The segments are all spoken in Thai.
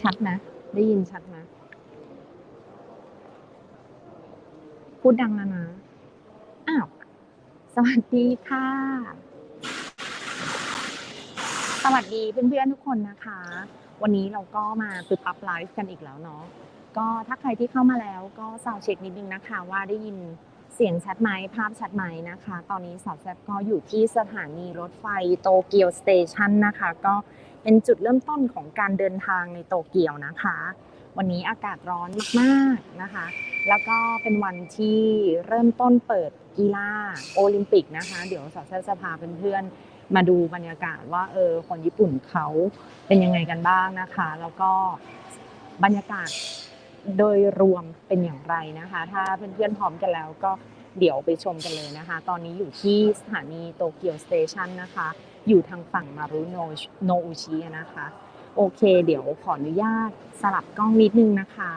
ชัดนะ ได้ยินชัดนะ พูดดังแล้วนะ อ้าว สวัสดีค่ะ สวัสดีเพื่อนๆทุกคนนะคะ วันนี้เราก็มาปึ๊บปับไลฟ์กันอีกแล้วเนาะ ก็ถ้าใครที่เข้ามาแล้วก็สาวเช็คนิดนึงนะคะ ว่าได้ยินเสียงชัดไหมภาพชัดไหมนะคะ ตอนนี้สาวแซบก็อยู่ที่สถานีรถไฟโตเกียวสเตชันนะคะ ก็ เป็นจุดเริ่มต้นของการเดินทางในโตเกียวนะคะ วันนี้อากาศร้อนมากๆนะคะ แล้วก็เป็นวันที่เริ่มต้นเปิดกีฬาโอลิมปิกนะคะ เดี๋ยวสาวแซบจะพาเพื่อนๆมาดูบรรยากาศว่าเออคนญี่ปุ่นเขาเป็นยังไงกันบ้างนะคะ แล้วก็บรรยากาศโดยรวมเป็นอย่างไรนะคะ ถ้าเพื่อนๆพร้อมกันแล้วก็เดี๋ยวไปชมกันเลยนะคะ ตอนนี้อยู่ที่สถานีโตเกียวสเตชันนะคะ อยู่ทางฝั่งมารุโนโนอุชินะคะ โอเค เดี๋ยวขออนุญาตสลับกล้องนิดนึงนะคะ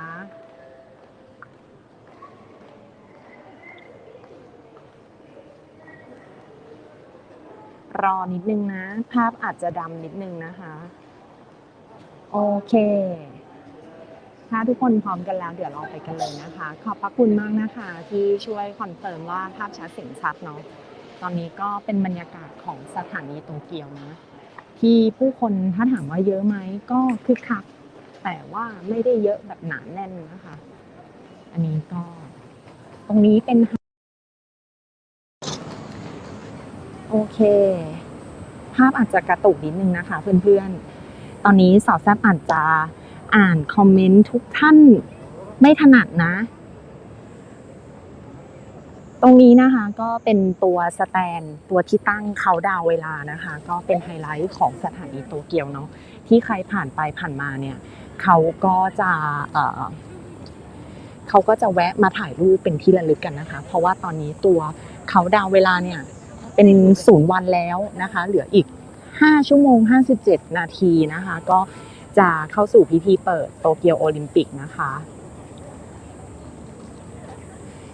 รอนิดนึงนะ ภาพอาจจะดำนิดนึงนะคะ โอเคถ้าทุกคนพร้อมกันแล้วเดี๋ยวเราไปกันเลยนะคะ ขอบพระคุณมากนะคะ ที่ช่วยคอนเฟิร์มว่าภาพชัดเสียงชัดเนาะ ตอนนี้ก็เป็นบรรยากาศของสถานีโตเกียวนะ ที่ผู้คนถ้าถามว่าเยอะไหมก็คึกคัก แต่ว่าไม่ได้เยอะแบบหนาแน่นนะคะ อันนี้ก็ ตรงนี้เป็น โอเค ภาพอาจจะกระตุกนิดนึงนะคะเพื่อนๆ ตอนนี้สาวแซบอาจจะอ่านคอมเมนต์ทุกท่านไม่ถนัดนะ ตรงนี้นะคะก็เป็นตัวสแตนตัวที่ตั้งเขาดาวเวลานะคะ ก็เป็นไฮไลท์ของสถานีโตเกียวเนาะที่ใครผ่านไปผ่านมาเนี่ยเขาก็จะเขาก็จะแวะมาถ่ายรูปเป็นที่ระลึกกันนะคะ เพราะว่าตอนนี้ตัวเขาดาวเวลาเนี่ยเป็นศูนย์วันแล้วนะคะ เหลืออีก 5 ชั่วโมง 57 นาทีนะคะ ก็จะเข้าสู่พิธีเปิดโตเกียวโอลิมปิกนะคะ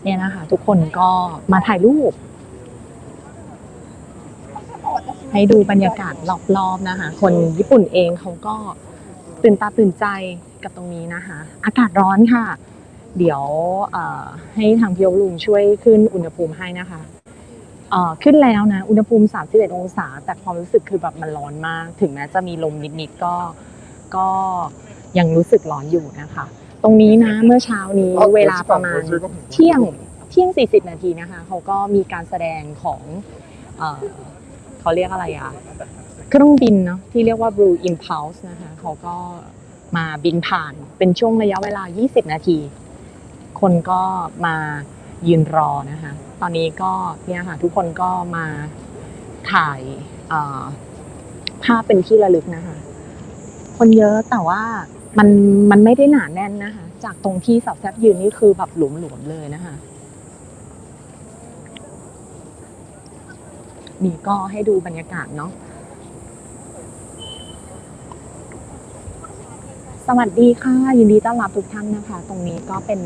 เนี่ยนะคะ ทุกคนก็มาถ่ายรูป ให้ดูบรรยากาศรอบๆนะคะ คนญี่ปุ่นเองเขาก็ตื่นตาตื่นใจกับตรงนี้นะคะ อากาศร้อนค่ะ เดี๋ยวให้ทางพี่ยลุงช่วยขึ้นอุณหภูมิให้นะคะขึ้นแล้วนะ อุณหภูมิ 31 องศา แต่ความรู้สึกคือแบบมันร้อนมาก ถึงแม้จะมีลมนิดๆก็ ก็ยังรู้สึกร้อนอยู่นะคะ ตรงนี้นะเมื่อเช้านี้เวลาประมาณเที่ยงเที่ยง 40 นาทีนะคะเขาก็มีการแสดงของเออเขาเรียกอะไรอะเครื่องบินเนาะที่เรียกว่า Blue Impulse นะคะเขาก็มาบินผ่านเป็นช่วงระยะเวลา 20 นาที คนก็มายืนรอนะคะ ตอนนี้ก็เนี่ยค่ะทุกคนก็มาถ่ายเอ่อภาพเป็นที่ระลึกนะคะ คนเยอะแต่ว่า มันมันไม่ได้หนาแน่นนะคะ จากตรงที่สาวแซบยืนนี่คือแบบหลวมๆเลยนะคะนี่ก็ให้ดูบรรยากาศเนาะสวัสดีค่ะ ยินดีต้อนรับทุกท่านนะคะ ตรงนี้ก็เป็น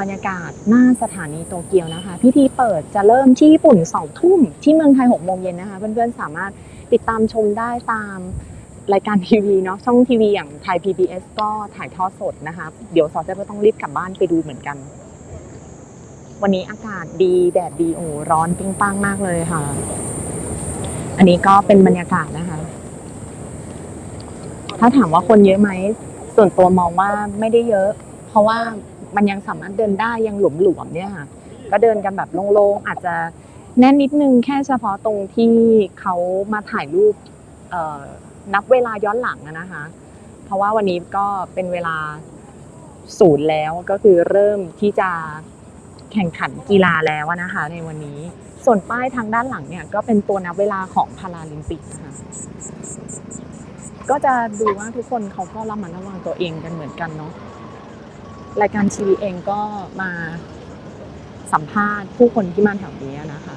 บรรยากาศหน้าสถานีโตเกียวนะคะ พิธีเปิดจะเริ่มที่ญี่ปุ่นสองทุ่มที่เมืองไทยหกโมงเย็นนะคะ เพื่อนๆสามารถติดตามชมได้ตาม รายการทีวีเนาะช่องทีวีอย่างไทย PBS ก็ถ่ายทอดสดนะคะ เดี๋ยวสอแซบก็ต้องรีบกลับบ้านไปดูเหมือนกัน วันนี้อากาศดีแดดดีโอ้ร้อนปิ้งปังมากเลยค่ะ อันนี้ก็เป็นบรรยากาศนะคะ ถ้าถามว่าคนเยอะไหมส่วนตัวมองว่าไม่ได้เยอะ เพราะว่ามันยังสามารถเดินได้ยังหลวมๆเนี่ยค่ะ ก็เดินกันแบบโล่งๆอาจจะแน่นนิดนึงแค่เฉพาะตรงที่เขามาถ่ายรูปเอ่อ นับเวลาย้อนหลังนะคะ เพราะว่าวันนี้ก็เป็นเวลาศูนย์แล้วก็คือเริ่มที่จะแข่งขันกีฬาแล้วนะคะ ในวันนี้ ส่วนป้ายทางด้านหลังเนี่ยก็เป็นตัวนับเวลาของพาราลิมปิกนะคะก็จะดูว่าทุกคนเขาก็ระมัดระวังตัวเองกันเหมือนกันเนาะรายการทีวีเองก็มาสัมภาษณ์ผู้คนที่มาแถวนี้นะคะ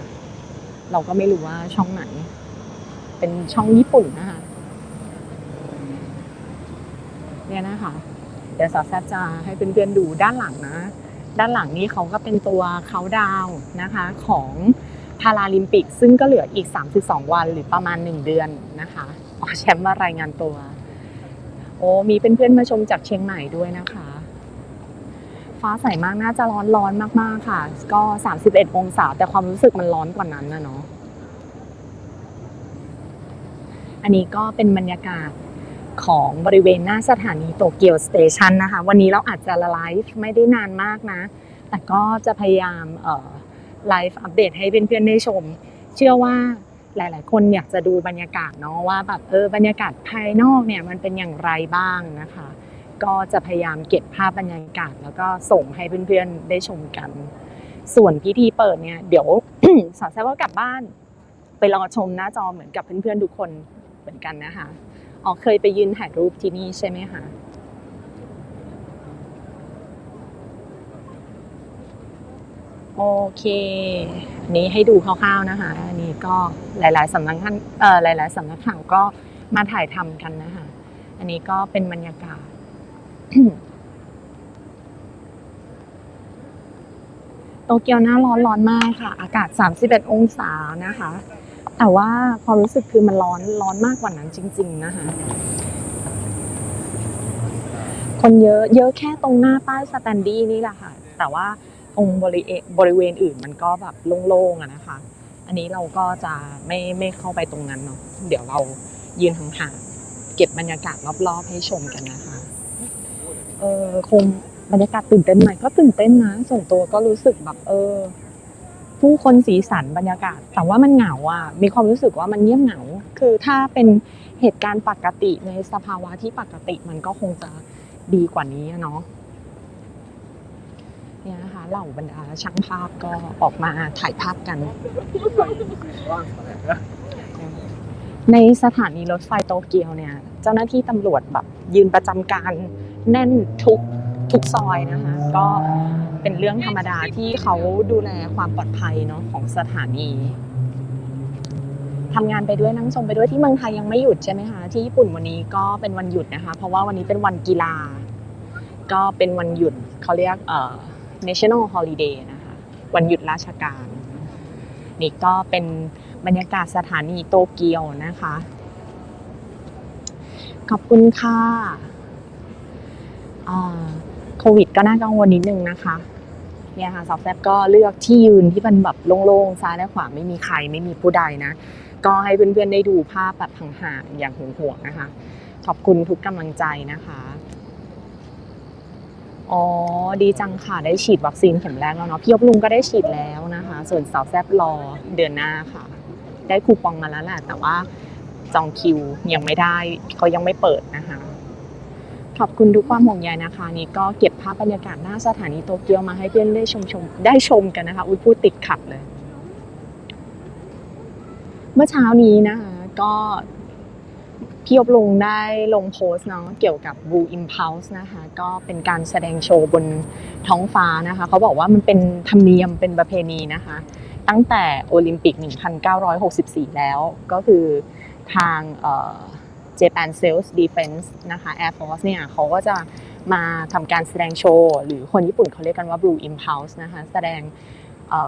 เราก็ไม่รู้ว่าช่องไหน เป็นช่องญี่ปุ่นนะคะ เนี่ยนะคะเดี๋ยวสาวแซบจะให้เพื่อนๆดูด้านหลังนะ ด้านหลังนี้เขาก็เป็นตัวเขาดาวน์นะคะของพาราลิมปิก ซึ่งก็เหลืออีก 32 วันหรือประมาณ 1 เดือนนะคะอ๋อแชมป์มารายงานตัว โอ้มีเพื่อนๆมาชมจากเชียงใหม่ด้วยนะคะ ฟ้าใสมากน่าจะร้อนร้อนมากๆค่ะ ก็ 31 องศา แต่ความรู้สึกมันร้อนกว่านั้นนะเนาะอันนี้ก็เป็นบรรยากาศ ของบริเวณหน้าสถานีโตเกียวสเตชันนะคะ วันนี้เราอาจจะไลฟ์ไม่ได้นานมากนะ แต่ก็จะพยายามไลฟ์อัปเดตให้เพื่อนๆได้ชม เชื่อว่าหลายๆ คนอยากจะดูบรรยากาศเนาะว่าแบบเออบรรยากาศภายนอกเนี่ยมันเป็นอย่างไรบ้างนะคะ ก็จะพยายามเก็บภาพบรรยากาศ แล้วก็ส่งให้เพื่อนๆได้ชมกัน ส่วนพิธีเปิดเนี่ยเดี๋ยวสาวแซ่บก็กลับบ้าน ไปรอชมหน้าจอเหมือนกับเพื่อนๆทุกคนเหมือนกันนะคะ อ๋อเคยไปยืนถ่ายรูปที่นี่ใช่ไหมคะโอเค นี้ให้ดูคร่าวๆนะคะ อันนี้ก็หลายๆสำนักข่าวเอ่อหลายๆสำนักข่าวก็มาถ่ายทำกันนะคะ อันนี้ก็เป็นบรรยากาศ โตเกียวหน้าร้อนร้อนมากค่ะ อากาศ 31 องศานะคะ แต่ว่าความรู้สึกคือมันร้อนร้อนมากกว่านั้นจริง ๆ นะคะคนเยอะเยอะแค่ตรงหน้าป้ายสแตนดี้นี่แหละค่ะ แต่ว่าตรงบริเวณบริเวณอื่นมันก็แบบโล่งๆอะนะคะ อันนี้เราก็จะไม่ไม่เข้าไปตรงนั้นเนาะเดี๋ยวเรายืนห่างๆเก็บบรรยากาศรอบๆ ให้ชมกันนะคะเออคงบรรยากาศตื่นเต้นไหมก็ตื่นเต้นนะส่วนตัวก็รู้สึกแบบเออ ผู้คนสีสันบรรยากาศ แต่ว่ามันเหงาอะมีความรู้สึกว่ามันเงียบเหงา คือถ้าเป็นเหตุการณ์ปกติในสภาวะที่ปกติมันก็คงจะดีกว่านี้เนาะเนี่ยนะคะเหล่าบรรดาช่างภาพก็ออกมาถ่ายภาพกัน ในสถานีรถไฟโตเกียวเนี่ย เจ้าหน้าที่ตำรวจแบบยืนประจำการแน่นทุกทุกซอยนะคะ ก็ เป็นเรื่องธรรมดาที่เขาดูแลความปลอดภัยเนาะของสถานีทำงานไปด้วยนั่งชมไปด้วยที่เมืองไทยยังไม่หยุดใช่ไหมคะที่ญี่ปุ่นวันนี้ก็เป็นวันหยุดนะคะ เพราะว่าวันนี้เป็นวันกีฬา ก็เป็นวันหยุดเขาเรียกเอ่อ national holiday นะคะวันหยุดราชการ นี่ก็เป็นบรรยากาศสถานีโตเกียวนะคะ ขอบคุณค่ะอ่า โควิดก็น่ากังวลนิดนึงนะคะเนี่ยค่ะซอฟแซบก็เลือกที่ยืนที่มันแบบโล่งๆซ้ายและขวาไม่มีใครไม่มีผู้ใดนะ ก็ให้เพื่อนๆได้ดูภาพแบบห่างๆอย่างห่วงๆนะคะ ขอบคุณทุกกำลังใจนะคะอ๋อดีจังค่ะ ได้ฉีดวัคซีนเข็มแรกแล้วเนาะพี่ยบลุงก็ได้ฉีดแล้วนะคะ ส่วนสาวแซบรอเดือนหน้าค่ะ ได้คูปองมาแล้วแหละแต่ว่าจองคิวยังไม่ได้เขายังไม่เปิดนะคะ ขอบคุณทุกความห่วงใยนะคะ นี่ก็เก็บภาพบรรยากาศหน้าสถานีโตเกียวมาให้เพื่อนได้ชมชมได้ชมกันนะคะ อุ้ยพูดติดขัดเลย เมื่อเช้านี้นะคะ ก็พี่ยบลุงได้ลงโพสเนาะเกี่ยวกับ Blue Impulse นะคะ ก็เป็นการแสดงโชว์บนท้องฟ้านะคะ เขาบอกว่ามันเป็นธรรมเนียมเป็นประเพณีนะคะ ตั้งแต่โอลิมปิก 1964 แล้วก็คือทางเอ่อ Japan Sales Defense นะคะ Air Force เนี่ยเขาก็จะมาทำการแสดงโชว์ หรือคนญี่ปุ่นเขาเรียกกันว่า Blue Impulse นะคะแสดง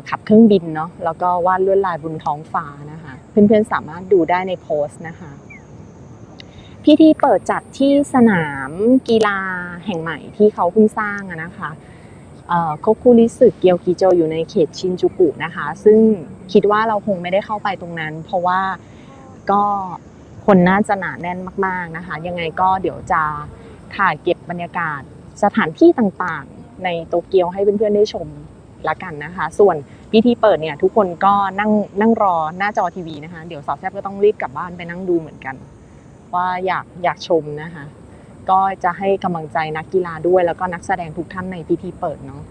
ขับเครื่องบินเนาะแล้วก็วาดลวดลายบนท้องฟ้านะคะเพื่อนๆสามารถดูได้ในโพสต์นะคะพิธีเปิดจัดที่สนามกีฬาแห่งใหม่ที่เขาเพิ่งสร้างอะนะคะโคคุริสึเกียวกิโจอยู่ในเขตชินจูกุนะคะ ซึ่งคิดว่าเราคงไม่ได้เข้าไปตรงนั้น เพราะว่าก็ คนน่าจะหนาแน่นมาก ๆนะคะ ยังไงก็เดี๋ยวจะถ่ายเก็บบรรยากาศสถานที่ต่างๆ ในโตเกียวให้เพื่อนๆได้ชมละกันนะคะ ส่วนพิธีเปิดเนี่ยทุกคนก็นั่งนั่งรอหน้าจอทีวีนะคะ เดี๋ยวสาวแซบก็ต้องรีบกลับบ้านไปนั่งดูเหมือนกัน ว่าอยากอยากชมนะคะ ก็จะให้กำลังใจนักกีฬาด้วยแล้วก็นักแสดงทุกท่านในพิธีเปิดเนาะ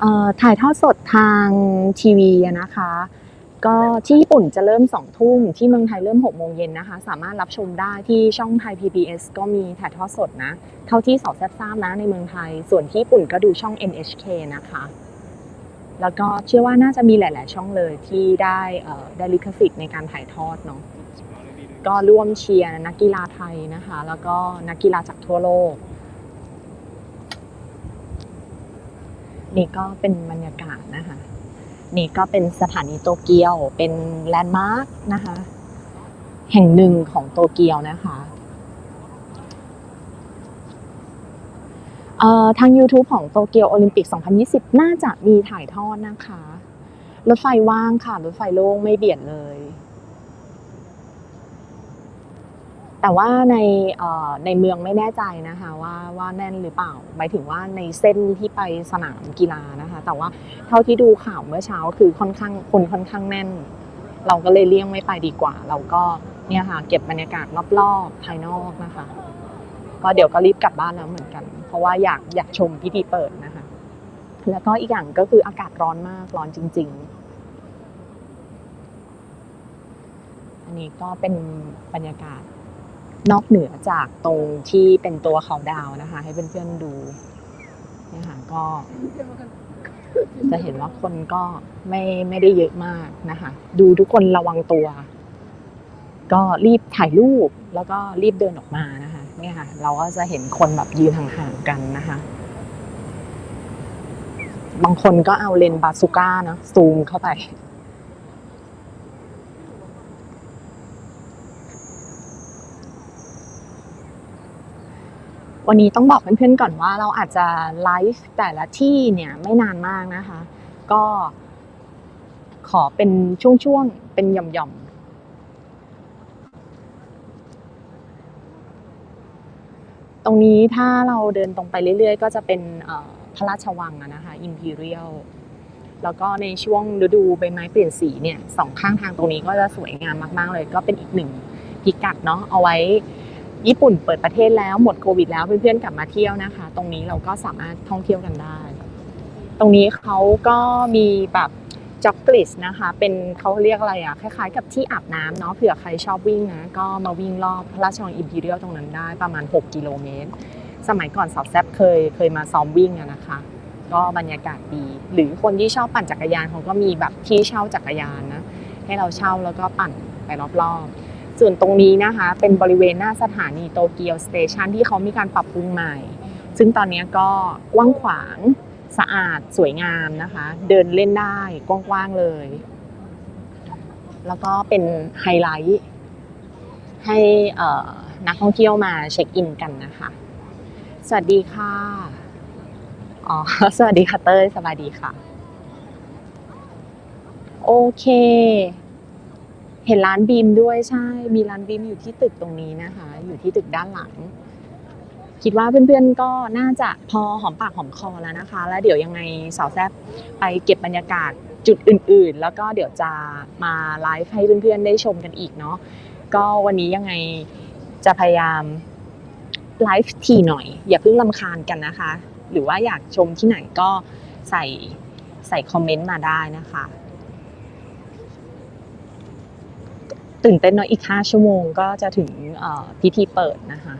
เอ่อถ่ายทอดสดทางทีวีนะคะ ก็ที่ญี่ปุ่นจะเริ่ม2ทุ่มที่เมืองไทยเริ่ม6โมงเย็นนะคะ สามารถรับชมได้ที่ช่องไทย PBS ก็มีถ่ายทอดสดนะ เท่าที่สาวแซบทราบนะในเมืองไทย ส่วนที่ญี่ปุ่นก็ดูช่อง NHK นะคะ แล้วก็เชื่อว่าน่าจะมีหลาย ๆ ช่องเลยที่ได้เอ่อได้ลิขสิทธิ์ในการถ่ายทอดเนาะก็ร่วมเชียร์นักกีฬาไทยนะคะ แล้วก็นักกีฬาจากทั่วโลก นี่ก็เป็นบรรยากาศ นี่ก็เป็นสถานีโตเกียว เป็นแลนด์มาร์กนะคะ แห่งหนึ่งของโตเกียวนะคะเอ่อทาง YouTube ของโตเกียวโอลิมปิก 2020 น่าจะมีถ่ายทอดนะคะ รถไฟว่างค่ะ รถไฟโล่งไม่เบียดเลย แต่ว่าในในเมืองไม่แน่ใจนะคะว่าว่าแน่นหรือเปล่าหมายถึงว่าในเส้นที่ไปสนามกีฬานะคะ แต่ว่าเท่าที่ดูข่าวเมื่อเช้าคือค่อนข้างคนค่อนข้างแน่น เราก็เลยเลี่ยงไม่ไปดีกว่า เราก็เนี่ยค่ะเก็บบรรยากาศรอบๆภายนอกนะคะ ก็เดี๋ยวก็รีบกลับบ้านแล้วเหมือนกัน เพราะว่าอยากอยากชมพิธีเปิดนะคะ แล้วก็อีกอย่างก็คืออากาศร้อนมากร้อนจริงๆอันนี้ก็เป็นบรรยากาศ นอกเหนือจากตรงที่เป็นตัวเขาดาวนะคะ ให้เพื่อนๆดูนี่ค่ะก็ จะเห็นว่าคนก็ไม่ไม่ได้เยอะมากนะคะ ดูทุกคนระวังตัว ก็รีบถ่ายรูปแล้วก็รีบเดินออกมานะคะเนี่ยค่ะ เราก็จะเห็นคนแบบยืนห่างๆกันนะคะ บางคนก็เอาเลนส์บาซูก้าเนอะซูมเข้าไป วันนี้ต้องบอกเพื่อนๆก่อนว่าเราอาจจะไลฟ์แต่ละที่เนี่ยไม่นานมากนะคะ ก็ขอเป็นช่วงๆ เป็นหย่อมๆ ตรงนี้ถ้าเราเดินตรงไปเรื่อยๆ ก็จะเป็นพระราชวังอะนะคะ Imperial แล้วก็ในช่วงฤดูใบไม้เปลี่ยนสีเนี่ยสองข้างทางตรงนี้ก็จะสวยงามมากๆเลย ก็เป็นอีกหนึ่งพิกัดเนาะเอาไว้ ญี่ปุ่นเปิดประเทศแล้วหมดโควิดแล้วเพื่อนๆกลับมาเที่ยวนะคะ ตรงนี้เราก็สามารถท่องเที่ยวกันได้ ตรงนี้เขาก็มีแบบจ็อกกลิสนะคะ เป็นเขาเรียกอะไรอะคล้ายๆ กับที่อาบน้ำเนาะเผื่อใครชอบวิ่งนะก็มาวิ่งรอบพระราชวังอิมพีเรียลตรงนั้นได้ประมาณ 6 กิโลเมตร สมัยก่อนสาวแซบเคยเคยมาซ้อมวิ่งอะนะคะ ก็บรรยากาศดี หรือคนที่ชอบปั่นจักรยานเขาก็มีแบบที่เช่าจักรยานนะให้เราเช่าแล้วก็ปั่นไปรอบๆ ส่วนตรงนี้นะคะ เป็นบริเวณหน้าสถานีโตเกียวสเตชันที่เขามีการปรับปรุงใหม่ ซึ่งตอนนี้ก็กว้างขวางสะอาดสวยงามนะคะ เดินเล่นได้กว้างๆเลย แล้วก็เป็นไฮไลท์ให้นักท่องเที่ยวมาเช็คอินกันนะคะ สวัสดีค่ะ อ๋อ สวัสดีค่ะเต้ยสวัสดีค่ะ โอเค เห็นร้านบีมด้วยใช่ มีร้านบีมอยู่ที่ตึกตรงนี้นะคะ อยู่ที่ตึกด้านหลัง คิดว่าเพื่อนๆก็น่าจะพอหอมปากหอมคอแล้วนะคะ แล้วเดี๋ยวยังไงสาวแซบไปเก็บบรรยากาศจุดอื่นๆ แล้วก็เดี๋ยวจะมาไลฟ์ให้เพื่อนๆได้ชมกันอีกเนาะก็วันนี้ยังไงจะพยายามไลฟ์ทีหน่อย อย่าเพิ่งลำคาญกันนะคะ หรือว่าอยากชมที่ไหนก็ใส่ใส่คอมเมนต์มาได้นะคะ ตื่นเต้นเนาะอีก 5 ชั่วโมงก็จะถึงพิธีเปิดนะคะ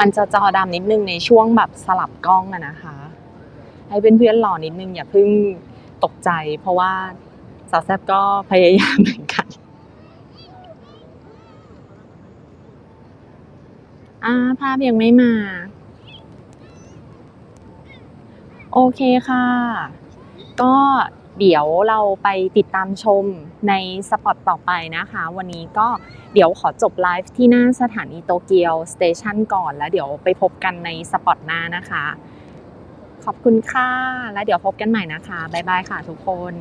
มันจะจอดำนิดนึงในช่วงแบบสลับกล้องอะนะคะ ให้เพื่อนๆรอนิดนึงอย่าเพิ่งตกใจ เพราะว่าสาวแซบก็พยายามเหมือนกันอ่าภาพยังไม่มา โอเคค่ะ ก็เดี๋ยวเราไปติดตามชมในสปอตต่อไปนะคะ วันนี้ก็เดี๋ยวขอจบไลฟ์ที่หน้าสถานีโตเกียวสเตชันก่อนแล้วเดี๋ยวไปพบกันในสปอตหน้านะคะ ขอบคุณค่ะ แล้วเดี๋ยวพบกันใหม่นะคะ บ๊ายบายค่ะทุกคน